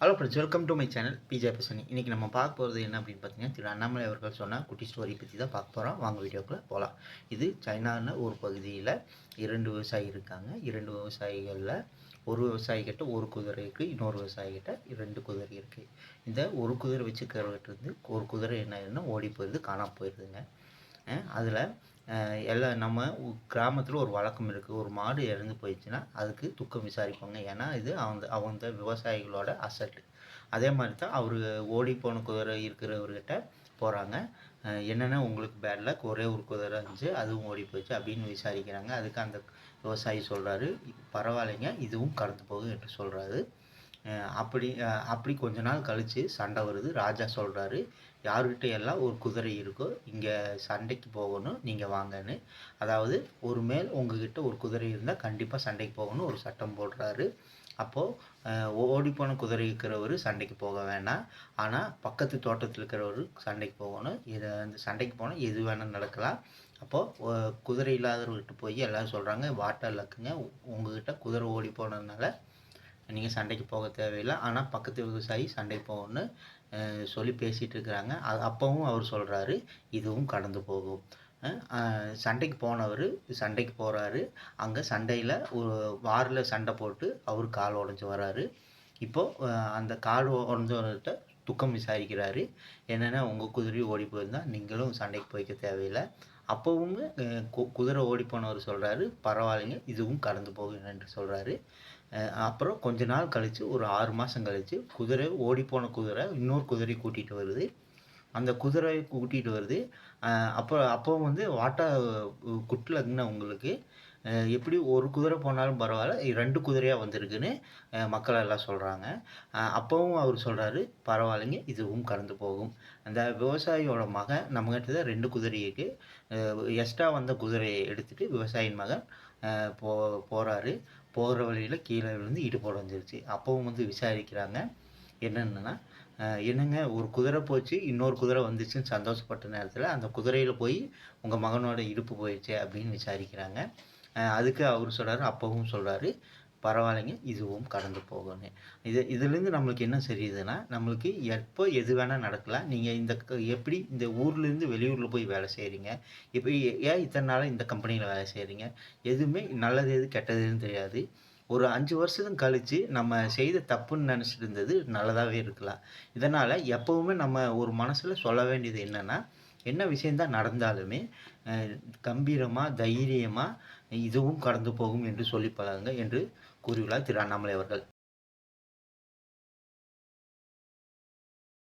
Hello friends welcome to my channel PJ பசனி இன்றைக்கி நம்ம பார்க்க போகிறது என்ன அப்படின்னு பார்த்தீங்கன்னா திரு அண்ணாமலை அவர்கள் சொன்ன குட்டி ஸ்டோரி பற்றி தான் பார்க்க போகிறோம் வாங்க வீடியோக்குள்ளே போகலாம் இது சைனான ஒரு பகுதியில் இரண்டு விவசாயி இருக்காங்க. இரண்டு விவசாயிகளில் ஒரு விவசாயிகிட்ட ஒரு குதிரை இருக்குது இன்னொரு விவசாயிகிட்ட ரெண்டு குதிரை இருக்குது இந்த ஒரு குதிரை வச்சுக்கிறவர்கிட்ட இருந்து ஒரு குதிரை என்ன ஆயிருதுன்னா ஓடி போயிடுது காணாமல் போயிடுதுங்க. அதில் எல்லாம் நம்ம கிராமத்தில் ஒரு வழக்கம் இருக்குது ஒரு மாடு இறந்து போயிடுச்சுன்னா அதுக்கு துக்கம் விசாரிப்பாங்க. ஏன்னா இது அவங்க அவங்க விவசாயிகளோட அசட்டு அதே மாதிரி தான் அவர் ஓடி போன குதிரை இருக்கிறவர்கிட்ட போகிறாங்க என்னென்ன உங்களுக்கு பேட் லக் ஒரே ஒரு குதிரை இருந்துச்சு அதுவும் ஓடி போச்சு அப்படின்னு விசாரிக்கிறாங்க. அதுக்கு அந்த விவசாயி சொல்கிறாரு பரவாயில்லைங்க இதுவும் கடந்து போகும் என்று சொல்கிறாரு அப்படி அப்படி கொஞ்ச நாள் கழித்து சண்டை வருது. ராஜா சொல்கிறாரு யாருக்கிட்ட எல்லாம் ஒரு குதிரை இருக்கோ இங்கே சண்டைக்கு போகணும் நீங்கள் வாங்கன்னு. அதாவது ஒரு மேல் உங்ககிட்ட ஒரு குதிரை இருந்தால் கண்டிப்பாக சண்டைக்கு போகணும் ஒரு சட்டம் போடுறாரு. அப்போது ஓடிப்போன குதிரை இருக்கிறவர் சண்டைக்கு போக வேணாம். ஆனால் பக்கத்து தோட்டத்தில் இருக்கிறவர் சண்டைக்கு போகணும். இதை அந்த சண்டைக்கு போனால் எது வேணால் நடக்கலாம். அப்போது குதிரை இல்லாதவர்கிட்ட போய் எல்லோரும் சொல்கிறாங்க வாட்டர் லக்குங்க உங்ககிட்ட குதிரை ஓடி போனதுனால நீங்கள் சண்டைக்கு போக தேவையில்லை. ஆனால் பக்கத்து விவசாயி சண்டைக்கு போகணும்னு சொல்லி பேசிகிட்டு இருக்கிறாங்க. அது அப்போவும் அவர் சொல்கிறாரு இதுவும் கடந்து போகும். சண்டைக்கு போனவர் சண்டைக்கு போகிறாரு அங்கே சண்டையில் ஒரு வாரில் சண்டை போட்டு அவர் கால் உடஞ்சி வராரு. இப்போது அந்த கால் உடஞ்சவர்கிட்ட துக்கம் விசாரிக்கிறாரு. என்னென்னா உங்கள் குதிரை ஓடி போயிருந்தால் நீங்களும் சண்டைக்கு போய்க்க தேவையில்லை. அப்போவும் கு- குதிரை ஓடி போனவர் சொல்கிறாரு பரவாயில்லைங்க இதுவும் கடந்து போகும் என்று சொல்கிறாரு அப்புறம் கொஞ்ச நாள் கழித்து ஒரு ஆறு மாதம் கழித்து குதிரை ஓடி போன குதிரை இன்னொரு குதிரை கூட்டிகிட்டு வருது. அந்த குதிரை கூட்டிகிட்டு வருது. அப்போ அப்போ வந்து வாட்டா குட்டிலக்குன்னு உங்களுக்கு எப்படி ஒரு குதிரை போனாலும் பரவாயில்ல ரெண்டு குதிரையாக வந்திருக்குன்னு மக்கள் எல்லாம் சொல்கிறாங்க அப்போவும் அவர் சொல்கிறாரு பரவாயில்லைங்க இதுவும் கடந்து போகும். அந்த விவசாயியோட மகன் நம்மகிட்ட தான் ரெண்டு குதிரை இருக்குது எக்ஸ்ட்ரா வந்த குதிரையை எடுத்துகிட்டு விவசாயின் மகன் போ போகிறாரு போகிற வழியில் கீழே விழுந்து ஈடுபாடு வந்துருச்சு அப்போவும் வந்து விசாரிக்கிறாங்க. என்னென்னா என்னங்க ஒரு குதிரை போச்சு இன்னொரு குதிரை வந்துச்சுன்னு சந்தோஷப்பட்ட நேரத்தில் அந்த குதிரையில் போய் உங்கள் மகனோட இடுப்பு போயிடுச்சே அப்படின்னு விசாரிக்கிறாங்க. அதுக்கு அவர் சொல்கிறாரு அப்பவும் சொல்கிறாரு பரவாயில்லைங்க இதுவும் கடந்து போகணும் இது இதுலேருந்து நம்மளுக்கு என்ன தெரியுதுன்னா நம்மளுக்கு எப்போ எது வேணால் நடக்கலாம். நீங்கள் இந்த எப்படி இந்த ஊர்லேருந்து வெளியூரில் போய் வேலை செய்கிறீங்க இப்போ ஏன் இத்தனை நாளாக இந்த கம்பெனியில் வேலை செய்கிறீங்க எதுவுமே நல்லது எது கெட்டதுன்னு தெரியாது. ஒரு அஞ்சு வருஷத்தும் கழித்து நம்ம செய்த தப்புன்னு நினச்சிட்டு இருந்தது நல்லதாகவே இருக்கலாம். இதனால் எப்போவுமே நம்ம ஒரு மனசில் சொல்ல வேண்டியது என்னென்னா என்ன விஷயந்தான் நடந்தாலுமே கம்பீரமாக தைரியமாக இதுவும் கடந்து போகும் என்று சொல்லி பழகுங்க என்று கூறியுள்ளார் திரு அண்ணாமலை அவர்கள்.